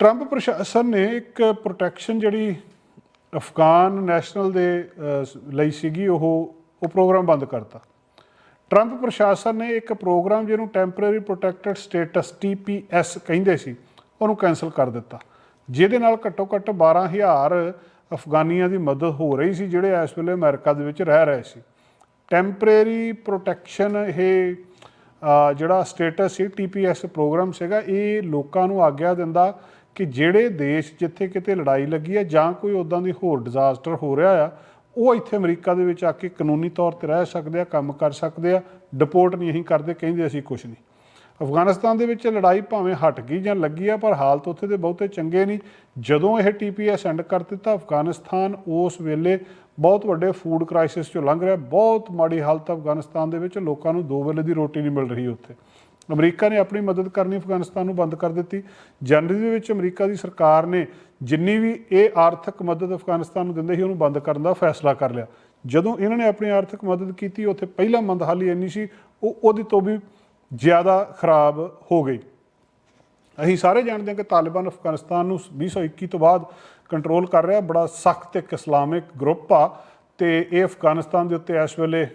Trump ਪ੍ਰਸ਼ਾਸਨ ਨੇ ਇੱਕ ਪ੍ਰੋਟੈਕਸ਼ਨ ਜਿਹੜੀ ਅਫਗਾਨ ਨੈਸ਼ਨਲ ਦੇ ਲਈ ਸੀਗੀ, ਉਹ ਉਹ ਪ੍ਰੋਗਰਾਮ ਬੰਦ ਕਰਤਾ। ਟਰੰਪ ਪ੍ਰਸ਼ਾਸਨ ਨੇ ਇੱਕ ਪ੍ਰੋਗਰਾਮ ਜਿਹਨੂੰ ਟੈਂਪਰੇਰੀ ਪ੍ਰੋਟੈਕਟਡ ਸਟੇਟਸ TPS ਕਹਿੰਦੇ ਸੀ, ਉਹਨੂੰ ਕੈਨਸਲ ਕਰ ਦਿੱਤਾ। ਜਿਹਦੇ ਨਾਲ ਘੱਟੋ ਘੱਟ 12000 ਅਫਗਾਨੀਆਂ ਦੀ ਮਦਦ ਹੋ ਰਹੀ ਸੀ, ਜਿਹੜੇ ਇਸ ਵੇਲੇ ਅਮਰੀਕਾ ਦੇ ਵਿੱਚ ਰਹਿ ਰਹੇ ਸੀ। ਟੈਂਪਰੇਰੀ ਪ੍ਰੋਟੈਕਸ਼ਨ ਇਹ ਜਿਹੜਾ ਸਟੇਟਸ ਸੀ TPS ਪ੍ਰੋਗਰਾਮ ਸੀਗਾ, ਇਹ ਲੋਕਾਂ ਨੂੰ ਆਗਿਆ ਦਿੰਦਾ ਕਿ ਜਿਹੜੇ ਦੇਸ਼ ਜਿੱਥੇ ਕਿਤੇ ਲੜਾਈ ਲੱਗੀ ਹੈ ਜਾਂ ਕੋਈ ਉਦਾਂ ਦੀ ਹੋਰ ਡਿਜ਼ਾਸਟਰ ਹੋ ਰਿਹਾ ਆ, ਉਹ ਇੱਥੇ ਅਮਰੀਕਾ ਦੇ ਵਿੱਚ ਆ ਕੇ ਕਾਨੂੰਨੀ ਤੌਰ ਤੇ ਰਹਿ ਸਕਦੇ ਆ, ਕੰਮ ਕਰ ਸਕਦੇ ਆ ਡਿਪੋਰਟ ਨਹੀਂ ਅਸੀਂ ਕਰਦੇ, ਕਹਿੰਦੇ ਅਸੀਂ ਕੁਝ ਨਹੀਂ। ਅਫਗਾਨਿਸਤਾਨ ਦੇ ਵਿੱਚ ਲੜਾਈ ਭਾਵੇਂ ਹਟ ਗਈ ਜਾਂ ਲੱਗੀ ਆ, ਪਰ ਹਾਲਤ ਉੱਥੇ ਦੇ ਬਹੁਤੇ ਚੰਗੇ ਨਹੀਂ। ਜਦੋਂ ਇਹ ਟੀਪੀਐਸ ਸੈਂਡ ਕਰ ਦਿੱਤਾ, ਅਫਗਾਨਿਸਤਾਨ ਉਸ ਵੇਲੇ ਬਹੁਤ ਵੱਡੇ ਫੂਡ ਕ੍ਰਾਈਸਿਸ ਚੋਂ ਲੰਘ ਰਿਹਾ। ਬਹੁਤ ਮਾੜੀ ਹਾਲਤ ਅਫਗਾਨਿਸਤਾਨ ਦੇ ਵਿੱਚ। ਲੋਕਾਂ ਨੂੰ ਦੋ ਵੇਲੇ ਦੀ ਰੋਟੀ ਨਹੀਂ ਮਿਲ ਰਹੀ ਉੱਥੇ। ਅਮਰੀਕਾ ਨੇ ਆਪਣੀ ਮਦਦ ਕਰਨੀ ਅਫਗਾਨਿਸਤਾਨ ਨੂੰ ਬੰਦ ਕਰ ਦਿੱਤੀ। ਜਨਵਰੀ ਦੇ ਵਿੱਚ ਅਮਰੀਕਾ ਦੀ ਸਰਕਾਰ ਨੇ ਜਿੰਨੀ ਵੀ ਇਹ ਆਰਥਿਕ ਮਦਦ ਅਫਗਾਨਿਸਤਾਨ ਨੂੰ ਦਿੰਦੇ ਸੀ, ਉਹਨੂੰ ਬੰਦ ਕਰਨ ਦਾ ਫੈਸਲਾ ਕਰ ਲਿਆ। ਜਦੋਂ ਇਹਨਾਂ ਨੇ ਆਪਣੀ ਆਰਥਿਕ ਮਦਦ ਕੀਤੀ, ਉੱਥੇ ਪਹਿਲਾ ਮੰਦਹਾਲੀ ਇੰਨੀ ਸੀ, ਉਹ ਉਹਦੀ ਤੋਂ ਵੀ ਜ਼ਿਆਦਾ ਖਰਾਬ ਹੋ ਗਈ। ਅਸੀਂ ਸਾਰੇ ਜਾਣਦੇ ਹਾਂ ਕਿ ਤਾਲਿਬਾਨ ਅਫਗਾਨਿਸਤਾਨ ਨੂੰ 2021 ਤੋਂ ਬਾਅਦ ਕੰਟਰੋਲ ਕਰ ਰਿਹਾ। ਬੜਾ ਸਖਤ ਇੱਕ ਇਸਲਾਮਿਕ ਗਰੁੱਪ ਆ ਤੇ ਇਹ ਅਫਗਾਨਿਸਤਾਨ ਦੇ ਉੱਤੇ ਇਸ ਵੇਲੇ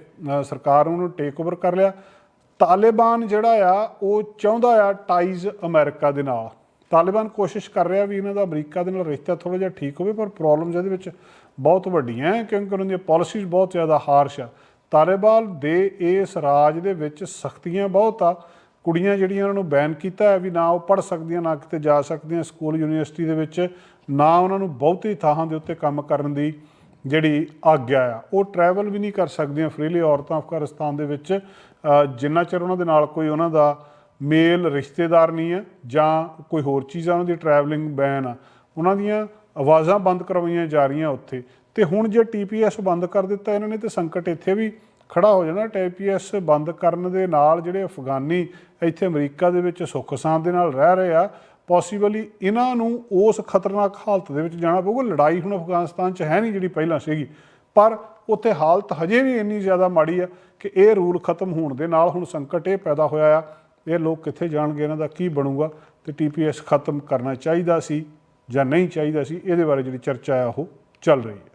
ਸਰਕਾਰ ਉਹਨੂੰ ਟੇਕ ਓਵਰ ਕਰ ਲਿਆ। ਤਾਲਿਬਾਨ ਜਿਹੜਾ ਆ, ਉਹ ਚਾਹੁੰਦਾ ਆ ਟਾਈਜ਼ ਅਮਰੀਕਾ ਦੇ ਨਾਲ। ਤਾਲਿਬਾਨ ਕੋਸ਼ਿਸ਼ ਕਰ ਰਿਹਾ ਵੀ ਇਹਨਾਂ ਦਾ ਅਮਰੀਕਾ ਦੇ ਨਾਲ ਰਿਸ਼ਤਾ ਥੋੜਾ ਜਿਹਾ ਠੀਕ ਹੋਵੇ, ਪਰ ਪ੍ਰੋਬਲਮਸ ਇਹਦੇ ਵਿੱਚ ਬਹੁਤ ਵੱਡੀਆਂ ਹੈ ਕਿਉਂਕਿ ਉਹਨਾਂ ਦੀਆਂ ਪਾਲਿਸੀਜ਼ ਬਹੁਤ ਜ਼ਿਆਦਾ ਹਾਰਸ਼ ਆ। ਤਾਲਿਬਾਨ ਦੇ ਇਸ ਰਾਜ ਦੇ ਵਿੱਚ ਸਖਤੀਆਂ ਬਹੁਤ ਆ। ਕੁੜੀਆਂ ਜਿਹੜੀਆਂ ਉਹਨਾਂ ਨੂੰ ਬੈਨ ਕੀਤਾ ਹੈ ਵੀ ਨਾ ਉਹ ਪੜ ਸਕਦੀਆਂ, ਨਾ ਕਿਤੇ ਜਾ ਸਕਦੀਆਂ ਸਕੂਲ, ਯੂਨੀਵਰਸਿਟੀ ਦੇ ਵਿੱਚ, ਨਾ ਉਹਨਾਂ ਨੂੰ ਬਹੁਤੀ ਥਾਵਾਂ ਦੇ ਉੱਤੇ ਕੰਮ ਕਰਨ ਦੀ ਜਿਹੜੀ ਆਗਿਆ ਆ। ਉਹ ਟਰੈਵਲ ਵੀ ਨਹੀਂ ਕਰ ਸਕਦੀਆਂ ਫ੍ਰੀਲੀ ਔਰਤਾਂ ਅਫਗਾਨਿਸਤਾਨ ਦੇ ਵਿੱਚ। ਜਿੰਨਾ ਚਿਰ ਉਹਨਾਂ ਦੇ ਨਾਲ ਕੋਈ ਉਹਨਾਂ ਦਾ ਮੇਲ ਰਿਸ਼ਤੇਦਾਰ ਨਹੀਂ ਹੈ ਜਾਂ ਕੋਈ ਹੋਰ ਚੀਜ਼ ਆ ਉਹਨਾਂ ਦੀ ਟਰੈਵਲਿੰਗ ਬੈਨ ਆ। ਉਹਨਾਂ ਦੀਆਂ ਆਵਾਜ਼ਾਂ ਬੰਦ ਕਰਵਾਈਆਂ ਜਾ ਰਹੀਆਂ ਉੱਥੇ। ਤੇ ਹੁਣ ਜੇ ਟੀਪੀਐਸ ਬੰਦ ਕਰ ਦਿੱਤਾ ਇਹਨਾਂ ਨੇ ਤੇ ਸੰਕਟ ਇੱਥੇ ਵੀ ਖੜਾ ਹੋ ਜਾਣਾ। ਟੀਪੀਐਸ ਬੰਦ ਕਰਨ ਦੇ ਨਾਲ ਜਿਹੜੇ ਅਫਗਾਨੀ ਇੱਥੇ ਅਮਰੀਕਾ ਦੇ ਵਿੱਚ ਸੁੱਖ ਸਾਂਦ ਦੇ ਨਾਲ ਰਹਿ ਰਹੇ ਆ ਪੋਸੀਬਲੀ ਇਹਨਾਂ ਨੂੰ ਉਸ ਖਤਰਨਾਕ ਹਾਲਤ ਦੇ ਵਿੱਚ ਜਾਣਾ ਪਊਗਾ। ਲੜਾਈ ਹੁਣ ਅਫਗਾਨਿਸਤਾਨ 'ਚ ਹੈ ਨਹੀਂ ਜਿਹੜੀ ਪਹਿਲਾਂ ਸੀਗੀ। ਪਰ ਉੱਥੇ ਹਾਲਤ ਹਜੇ ਵੀ ਇੰਨੀ ਜ਼ਿਆਦਾ ਮਾੜੀ ਆ ਕਿ ਇਹ ਰੂਲ ਖਤਮ ਹੋਣ ਦੇ ਨਾਲ ਹੁਣ ਸੰਕਟ ਇਹ ਪੈਦਾ ਹੋਇਆ ਆ, ਇਹ ਲੋਕ ਕਿੱਥੇ ਜਾਣਗੇ, ਇਹਨਾਂ ਦਾ ਕੀ ਬਣੂਗਾ ਤੇ ਟੀਪੀਐਸ ਖਤਮ ਕਰਨਾ ਚਾਹੀਦਾ ਸੀ ਜਾਂ ਨਹੀਂ ਚਾਹੀਦਾ ਸੀ, ਇਹਦੇ ਬਾਰੇ ਜਿਹੜੀ ਚਰਚਾ ਆ ਉਹ ਚੱਲ ਰਹੀ ਹੈ।